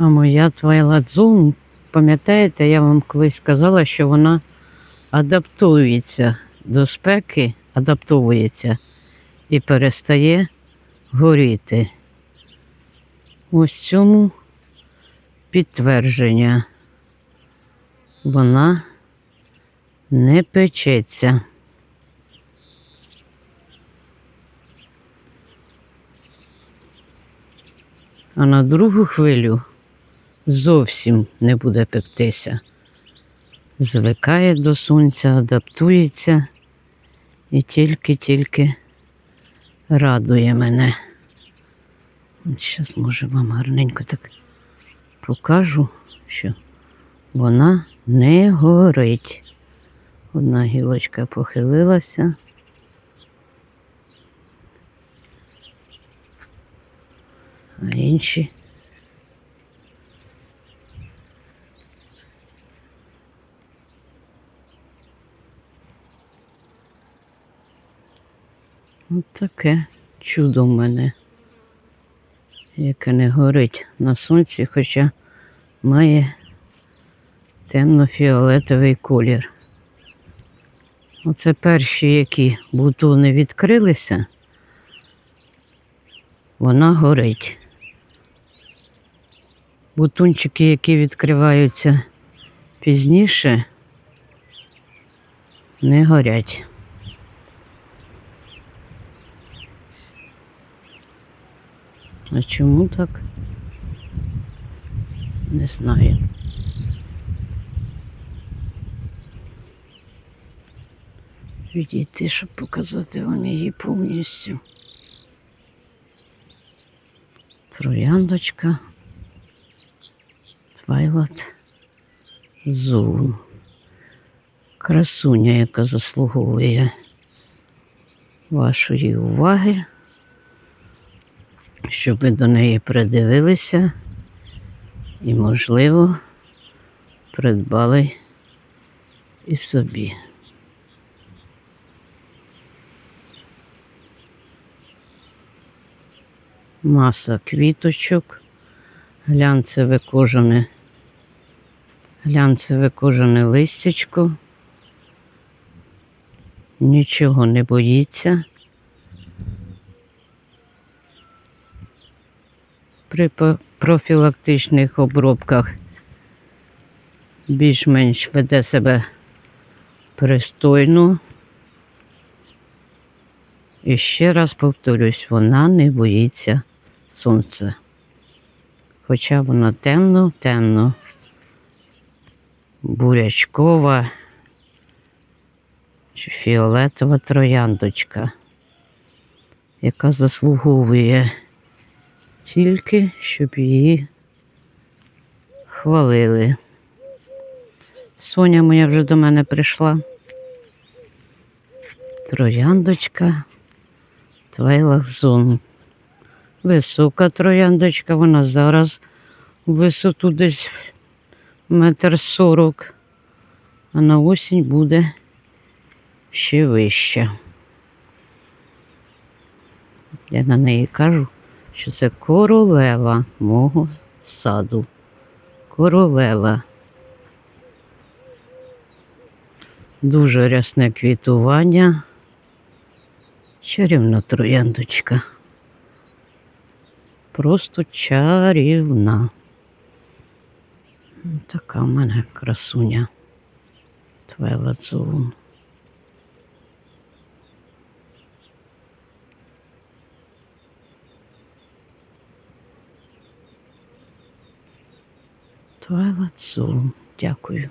А моя Twilight Zone, пам'ятаєте, я вам колись сказала, що вона адаптується до спеки, адаптовується і перестає горіти. Ось цьому підтвердження. Вона не печеться. А на другу хвилю зовсім не буде пектися. Звикає до сонця, адаптується і тільки-тільки радує мене. Зараз, може, вам гарненько так покажу, що вона не горить. Одна гілочка похилилася. А інші От таке чудо в мене, яке не горить на сонці, хоча має темно-фіолетовий колір. Оце перші, які бутони відкрилися, вона горить. Бутончики, які відкриваються пізніше, не горять. А чому так? Не знаю. Відійти, щоб показати вам її повністю. Трояндочка. Твайлот Зум. Красуня, яка заслуговує вашої уваги щоб ви до неї придивилися і, можливо, придбали і собі. Маса квіточок, глянцеве кожане, глянцеве кожане листячко, нічого не боїться. При профілактичних обробках більш-менш веде себе пристойно. І ще раз повторюсь, вона не боїться сонця. Хоча вона темно, темно, бурячкова чи фіолетова трояндочка, яка заслуговує тільки щоб її хвалили. Соня моя вже до мене прийшла. Трояндочка Твайлахзон. Висока трояндочка, вона зараз у висоту десь метр сорок, а на осінь буде ще вища. Я на неї кажу що це королева мого саду. Королева. Дуже рясне квітування. Чарівна трояндочка. Просто чарівна. Така в мене красуня. Твела Зоун. Twilight Zone. Дякую.